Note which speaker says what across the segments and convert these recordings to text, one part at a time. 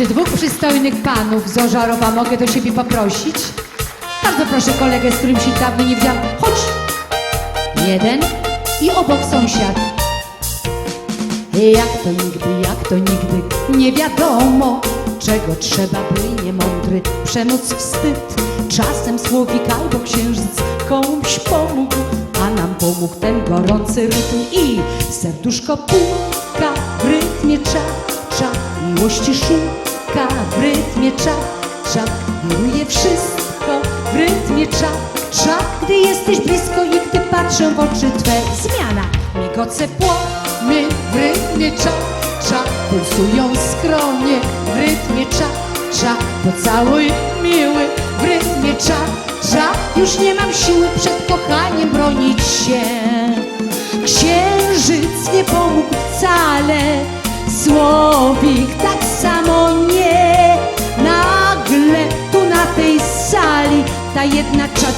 Speaker 1: Czy dwóch przystojnych panów z Ożarowa mogę do siebie poprosić? Bardzo proszę kolegę, z którym się dawno nie widziałam. Chodź! Jeden i obok sąsiad. Jak to nigdy, jak to nigdy, nie wiadomo, czego trzeba, by niemądry przemóc wstyd. Czasem słowik albo księżyc komuś pomógł, a nam pomógł ten gorący rytm i serduszko puka w rytmie cza, cza, miłości szuka w rytmie cza, cza, wiruje wszystko. W rytmie cza, cza, gdy jesteś blisko i gdy patrzę w oczy Twe, zmiana, migoce płomień w rytmie cza, cza, pulsują skronie. W rytmie cza, cza, pocałuj miły. W rytmie cza, cza, już nie mam siły przed kochaniem bronić się. Księżyc nie pomógł wcale, słowik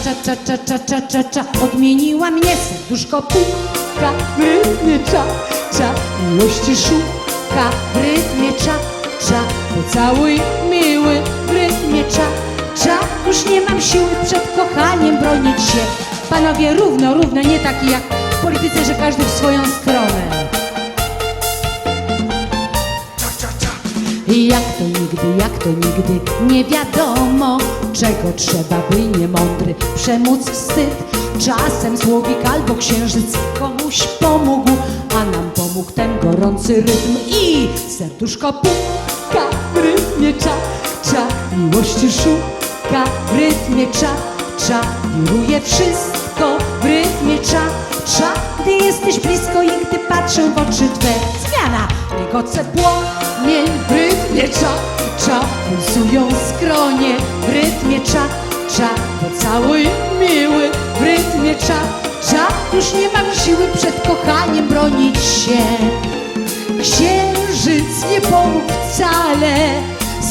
Speaker 1: cza, cza, cza, cza, cza, cza, cza Odmieniła mnie serduszko puka W rytmie cza, cza. Miłości szuka w rytmie cza, cza Pocałuj miły w rytmie cza, cza. Już nie mam siły przed kochaniem bronić się. Panowie równo, równo, nie taki jak w polityce, że każdy w swoją stronę. Jak to nigdy, jak to nigdy nie wiadomo Czego trzeba, by niemądry przemóc wstyd. Czasem słowik albo księżyc komuś pomógł A nam pomógł ten gorący rytm. I serduszko puka w rytmie cza, cza Miłości szuka w rytmie cza, cza Wiruje wszystko w rytmie cza, cza. Gdy jesteś blisko i gdy patrzę w oczy Twe Zmiana, migoce płomień w rytmie cza, cza Pulsują skronie. W rytmie cza, cza Pocałuj miły. W rytmie cza, cza Już nie mam siły przed kochaniem bronić się. Księżyc nie pomógł wcale,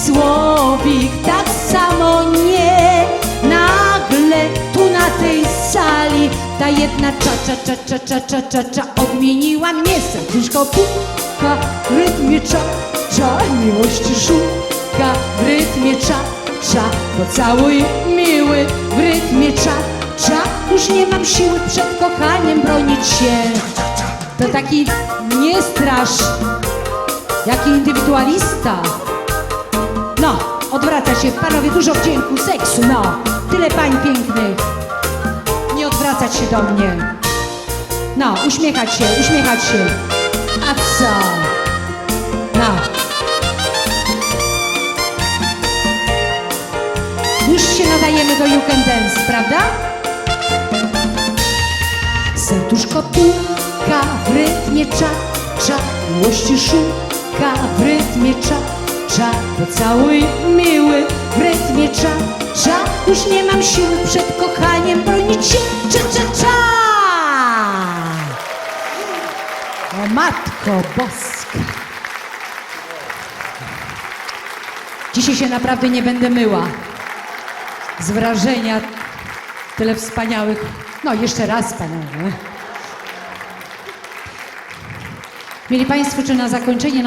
Speaker 1: słowik tak samo nie. Nagle tu na tej sali ta jedna cza cza cza cza cza cza cza, cza odmieniła mnie. Serduszko puka w rytmie cza cza miłości szuka w rytmie cza cza pocałuj miły w rytmie cza cza już nie mam siły przed kochaniem bronić się. To taki nie straż, jaki indywidualista. No, odwraca się, panowie, dużo wdzięku, seksu, no. Tyle pań pięknych. Nie odwracać się do mnie. No, uśmiechać się, uśmiechać się. A co? Już się nadajemy do You Can Dance, prawda? Serduszko puka w rytmie cza, cza. Miłości szuka w rytmie cza, cza. Pocałuj miły w rytmie cza, cza. Już nie mam siły przed kochaniem bronić się. Cza, cza, cza! O Matko Boska Dzisiaj się naprawdę nie będę myła z wrażenia tyle wspaniałych. No, jeszcze raz panowie. Mieli Państwo, czy na zakończenie